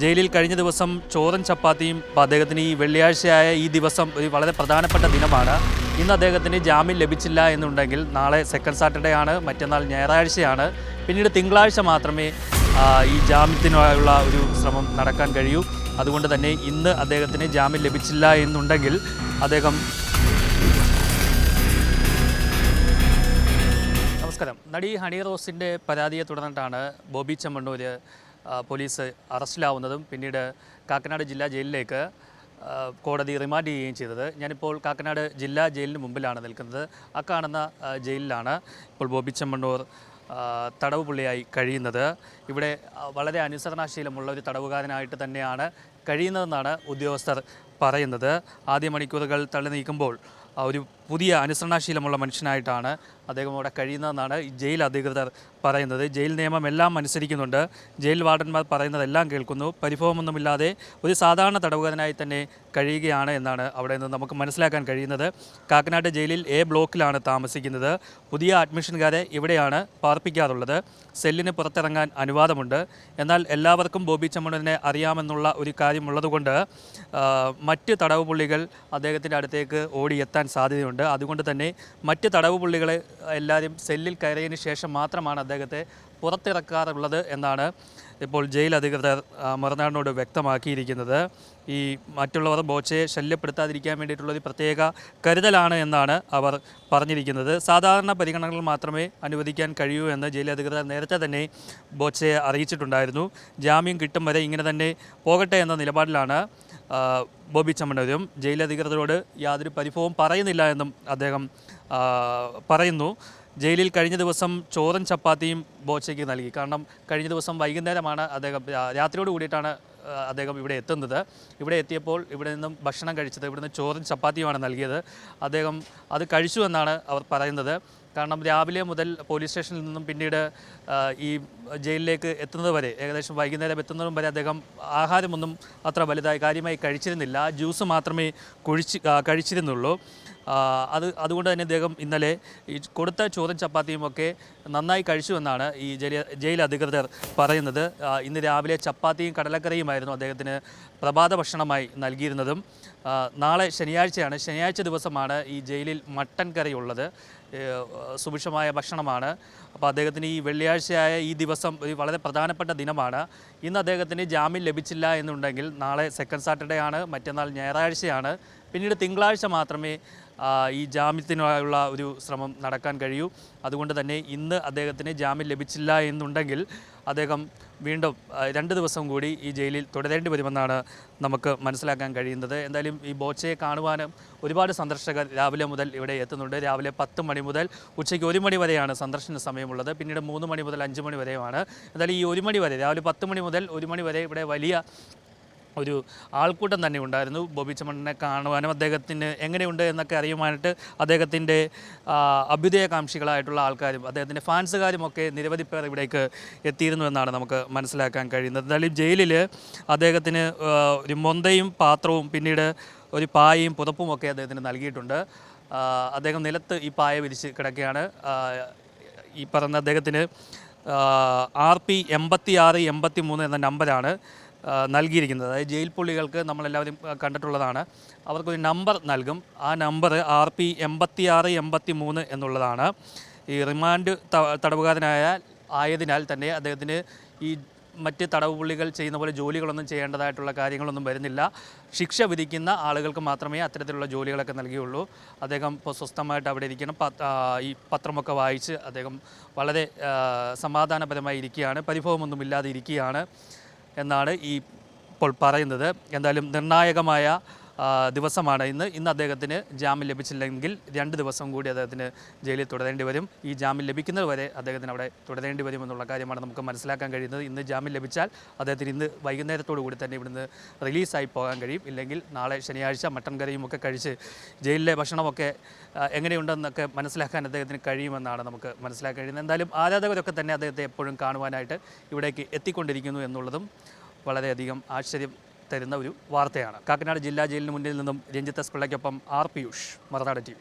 ജയിലിൽ കഴിഞ്ഞ ദിവസം ചോറും ചപ്പാത്തിയും അപ്പോൾ അദ്ദേഹത്തിന് ഈ വെള്ളിയാഴ്ചയായ ഈ ദിവസം ഒരു വളരെ പ്രധാനപ്പെട്ട ദിനമാണ്. ഇന്ന് അദ്ദേഹത്തിന് ജാമ്യം ലഭിച്ചില്ല എന്നുണ്ടെങ്കിൽ നാളെ സെക്കൻഡ് സാറ്റർഡേ ആണ് മറ്റന്നാൾ ഞായറാഴ്ചയാണ്. പിന്നീട് തിങ്കളാഴ്ച മാത്രമേ ഈ ജാമ്യത്തിനായുള്ള ഒരു ശ്രമം നടക്കാൻ കഴിയൂ. അതുകൊണ്ട് തന്നെ ഇന്ന് അദ്ദേഹത്തിന് ജാമ്യം ലഭിച്ചില്ല എന്നുണ്ടെങ്കിൽ അദ്ദേഹം നമസ്കാരം. നടി ഹണി റോസിന്റെ പരാതിയെ തുടർന്നിട്ടാണ് ബോബി ചെമ്മണ്ണൂർ പോലീസ് അറസ്റ്റിലാവുന്നതും പിന്നീട് കാക്കനാട് ജില്ലാ ജയിലിലേക്ക് കോടതി റിമാൻഡ് ചെയ്യുകയും ചെയ്തത്. ഞാനിപ്പോൾ കാക്കനാട് ജില്ലാ ജയിലിന് മുമ്പിലാണ് നിൽക്കുന്നത്. ആ കാണുന്ന ജയിലിലാണ് ഇപ്പോൾ ബോബി ചെമ്മണ്ണൂർ തടവ് പുള്ളിയായി കഴിയുന്നത്. ഇവിടെ വളരെ അനുസരണാശീലമുള്ള ഒരു തടവുകാരനായിട്ട് തന്നെയാണ് കഴിയുന്നതെന്നാണ് ഉദ്യോഗസ്ഥർ പറയുന്നത്. ആദ്യ മണിക്കൂറുകൾ തള്ളി നീക്കുമ്പോൾ ഒരു പുതിയ അനുസരണാശീലമുള്ള മനുഷ്യനായിട്ടാണ് അദ്ദേഹം അവിടെ കഴിയുന്നതെന്നാണ് ജയിൽ അധികൃതർ പറയുന്നത്. ജയിൽ നിയമം എല്ലാം അനുസരിക്കുന്നുണ്ട്. ജയിൽ വാർഡന്മാർ പറയുന്നതെല്ലാം കേൾക്കുന്നു. പരിഭവമൊന്നുമില്ലാതെ ഒരു സാധാരണ തടവുകാരനായി തന്നെ കഴിയുകയാണ് എന്നാണ് അവിടെ നിന്ന് നമുക്ക് മനസ്സിലാക്കാൻ കഴിയുന്നത്. കാക്കനാട് ജയിലിൽ എ ബ്ലോക്കിലാണ് താമസിക്കുന്നത്. പുതിയ അഡ്മിഷൻകാരെ ഇവിടെയാണ് പാർപ്പിക്കാറുള്ളത്. സെല്ലിന് പുറത്തിറങ്ങാൻ അനുവാദമുണ്ട്. എന്നാൽ എല്ലാവർക്കും ബോബി ചമ്മണിനെ അറിയാമെന്നുള്ള ഒരു കാര്യമുള്ളതുകൊണ്ട് മറ്റ് തടവ് പുള്ളികൾ അദ്ദേഹത്തിന്റെ അടുത്തേക്ക് ഓടിയെത്താൻ സാധ്യതയുണ്ട്. അതുകൊണ്ട് തന്നെ മറ്റ് തടവ് പുള്ളികളെ എല്ലാവരും സെല്ലിൽ കയറിയതിന് ശേഷം മാത്രമാണ് അദ്ദേഹത്തെ പുറത്തിറക്കാറുള്ളത് എന്നാണ് ഇപ്പോൾ ജയിൽ അധികൃതർ മറുനാടിനോട് വ്യക്തമാക്കിയിരിക്കുന്നത്. ഈ മറ്റുള്ളവർ ബോച്ചയെ ശല്യപ്പെടുത്താതിരിക്കാൻ വേണ്ടിയിട്ടുള്ള ഒരു പ്രത്യേക കരുതലാണ് എന്നാണ് അവർ പറഞ്ഞിരിക്കുന്നത്. സാധാരണ പരിഗണനകൾ മാത്രമേ അനുവദിക്കാൻ കഴിയൂ എന്ന് ജയിൽ അധികൃതർ നേരത്തെ തന്നെ ബോച്ചയെ അറിയിച്ചിട്ടുണ്ടായിരുന്നു. ജാമ്യം കിട്ടും വരെ ഇങ്ങനെ തന്നെ പോകട്ടെ എന്ന നിലപാടിലാണ് ബോബി ജയിൽ ജയിലധികൃതരോട് യാതൊരു പരിഭവവും പറയുന്നില്ല എന്നും അദ്ദേഹം പറയുന്നു. ജയിലിൽ കഴിഞ്ഞ ദിവസം ചോറും ചപ്പാത്തിയും ബോച്ചയ്ക്ക് നൽകി. കാരണം കഴിഞ്ഞ ദിവസം വൈകുന്നേരമാണ് അദ്ദേഹം രാത്രിയോട് കൂടിയിട്ടാണ് അദ്ദേഹം ഇവിടെ എത്തുന്നത്. ഇവിടെ എത്തിയപ്പോൾ ഇവിടെ നിന്നും ഭക്ഷണം കഴിച്ചത് ഇവിടെ നിന്ന് ചോറും ചപ്പാത്തിയുമാണ് നൽകിയത്. അദ്ദേഹം അത് കഴിച്ചു എന്നാണ് അവർ പറയുന്നത്. കാരണം രാവിലെ മുതൽ പോലീസ് സ്റ്റേഷനിൽ നിന്നും പിന്നീട് ഈ ജയിലിലേക്ക് എത്തുന്നത് വരെ ഏകദേശം വൈകുന്നേരം എത്തുന്നതും വരെ അദ്ദേഹം ആഹാരമൊന്നും അത്ര വലുതായി കാര്യമായി കഴിച്ചിരുന്നില്ല. ജ്യൂസ് മാത്രമേ കുഴിച്ച് കഴിച്ചിരുന്നുള്ളൂ. അത് അതുകൊണ്ട് തന്നെ അദ്ദേഹം ഇന്നലെ ഈ കൊടുത്ത ചോറും ചപ്പാത്തിയും ഒക്കെ നന്നായി കഴിച്ചുവെന്നാണ് ഈ ജയിൽ അധികൃതർ പറയുന്നത്. ഇന്ന് രാവിലെ ചപ്പാത്തിയും കടലക്കറിയുമായിരുന്നു അദ്ദേഹത്തിന് പ്രഭാത ഭക്ഷണമായി നൽകിയിരുന്നതും. നാളെ ശനിയാഴ്ചയാണ്. ശനിയാഴ്ച ദിവസമാണ് ഈ ജയിലിൽ മട്ടൻ കറി ഉള്ളത് സുഭിക്ഷമായ ഭക്ഷണമാണ്. അപ്പോൾ അദ്ദേഹത്തിന് ഈ വെള്ളിയാഴ്ചയായ ഈ ദിവസം ഒരു വളരെ പ്രധാനപ്പെട്ട ദിനമാണ്. ഇന്ന് അദ്ദേഹത്തിന് ജാമ്യം ലഭിച്ചില്ല എന്നുണ്ടെങ്കിൽ നാളെ സെക്കൻഡ് സാറ്റർഡേ ആണ്. മറ്റന്നാൾ ഞായറാഴ്ചയാണ്. പിന്നീട് തിങ്കളാഴ്ച മാത്രമേ ഈ ജാമ്യത്തിനുള്ള ഒരു ശ്രമം നടക്കാൻ കഴിയൂ. അതുകൊണ്ട് തന്നെ ഇന്ന് അദ്ദേഹത്തിന് ജാമ്യം ലഭിച്ചില്ല എന്നുണ്ടെങ്കിൽ അദ്ദേഹം വീണ്ടും രണ്ട് ദിവസം കൂടി ഈ ജയിലിൽ തുടരേണ്ടി വരുമെന്നാണ് നമുക്ക് മനസ്സിലാക്കാൻ കഴിയുന്നത്. എന്തായാലും ഈ ബോച്ചയെ കാണുവാനും ഒരുപാട് സന്ദർശകർ രാവിലെ മുതൽ ഇവിടെ എത്തുന്നുണ്ട്. രാവിലെ പത്ത് മണി മുതൽ ഉച്ചയ്ക്ക് ഒരു മണി വരെയാണ് സന്ദർശന സമയമുള്ളത്. പിന്നീട് മൂന്ന് മണി മുതൽ അഞ്ച് മണി വരെയുമാണ്. എന്തായാലും ഈ ഒരു മണി വരെ രാവിലെ പത്ത് മണി മുതൽ ഒരു മണി വരെ ഇവിടെ വലിയ ഒരു ആൾക്കൂട്ടം തന്നെ ഉണ്ടായിരുന്നു. ബോബി ചമ്മണ്ണനെ കാണുവാനും അദ്ദേഹത്തിന് എങ്ങനെയുണ്ട് എന്നൊക്കെ അറിയുവാനായിട്ട് അദ്ദേഹത്തിന്റെ അഭ്യുദയകാംക്ഷികളായിട്ടുള്ള ആൾക്കാരും അദ്ദേഹത്തിന്റെ ഫാൻസുകാരും ഒക്കെ നിരവധി പേർ ഇവിടേക്ക് എത്തിയിരുന്നു എന്നാണ് നമുക്ക് മനസ്സിലാക്കാൻ കഴിയുന്നത്. എന്തായാലും ജയിലിൽ അദ്ദേഹത്തിന് ഒരു മൊന്തയും പാത്രവും പിന്നീട് ഒരു പായയും പുതപ്പും ഒക്കെ അദ്ദേഹത്തിന് നൽകിയിട്ടുണ്ട്. അദ്ദേഹം നിലത്ത് ഈ പായ വിരിച്ച് കിടക്കുകയാണ്. ഈ പറഞ്ഞ അദ്ദേഹത്തിന് ആർ പി എൺപത്തി ആറ് എൺപത്തി മൂന്ന് എന്ന നമ്പറാണ് ആ, നൽകിയിരിക്കുന്നത്. അതായത് ജയിൽ പുള്ളികൾക്ക് നമ്മളെല്ലാവരും കണ്ടിട്ടുള്ളതാണ്. അവർക്കൊരു നമ്പർ നൽകും. ആ നമ്പർ ആർ പി എൺപത്തി ആറ് എൺപത്തി മൂന്ന് എന്നുള്ളതാണ്. ഈ റിമാൻഡ് തടവുകാരനായ ആയതിനാൽ തന്നെ അദ്ദേഹത്തിന് ഈ മറ്റ് തടവ് പുള്ളികൾ ചെയ്യുന്ന പോലെ ജോലികളൊന്നും ചെയ്യേണ്ടതായിട്ടുള്ള കാര്യങ്ങളൊന്നും വരുന്നില്ല. ശിക്ഷ വിധിക്കുന്ന ആളുകൾക്ക് മാത്രമേ അത്തരത്തിലുള്ള ജോലികളൊക്കെ നൽകിയുള്ളൂ. അദ്ദേഹം ഇപ്പോൾ സ്വസ്ഥമായിട്ട് അവിടെ ഇരിക്കണം. ഈ പത്രമൊക്കെ വായിച്ച് അദ്ദേഹം വളരെ സമാധാനപരമായി ഇരിക്കുകയാണ്. പരിഭവമൊന്നുമില്ലാതെ ഇരിക്കുകയാണ്. എന്നാണ് ഈ ഇപ്പോൾ പറയുന്നത്. എന്തായാലും നിർണായകമായ ദിവസമാണ്. ഇന്ന് ഇന്ന് അദ്ദേഹത്തിന് ജാമ്യം ലഭിച്ചില്ലെങ്കിൽ രണ്ട് ദിവസം കൂടി അദ്ദേഹത്തിന് ജയിലിൽ തുടരേണ്ടി വരും. ഈ ജാമ്യം ലഭിക്കുന്നത് വരെ അദ്ദേഹത്തിന് അവിടെ തുടരേണ്ടി വരും എന്നുള്ള കാര്യമാണ് നമുക്ക് മനസ്സിലാക്കാൻ കഴിയുന്നത്. ഇന്ന് ജാമ്യം ലഭിച്ചാൽ അദ്ദേഹത്തിന് ഇന്ന് വൈകുന്നേരത്തോടു കൂടി തന്നെ ഇവിടുന്ന് റിലീസായി പോകാൻ കഴിയും. ഇല്ലെങ്കിൽ നാളെ ശനിയാഴ്ച മട്ടൻ കറിയും ഒക്കെ കഴിച്ച് ജയിലിലെ ഭക്ഷണമൊക്കെ എങ്ങനെയുണ്ടെന്നൊക്കെ മനസ്സിലാക്കാൻ അദ്ദേഹത്തിന് കഴിയുമെന്നാണ് നമുക്ക് മനസ്സിലാക്കാൻ കഴിയുന്നത്. എന്തായാലും ആരാധകരൊക്കെ തന്നെ അദ്ദേഹത്തെ എപ്പോഴും കാണുവാനായിട്ട് ഇവിടേക്ക് എത്തിക്കൊണ്ടിരിക്കുന്നു എന്നുള്ളതും വളരെയധികം ആശ്ചര്യം തരുന്ന ഒരു വാർത്തയാണ്. കാക്കനാട് ജില്ലാ ജയിലിന് മുന്നിൽ നിന്നും രഞ്ജിത്ത് എസ് പിള്ളയ്ക്കൊപ്പം ആർ പിയൂഷ് മറുനാട് ടി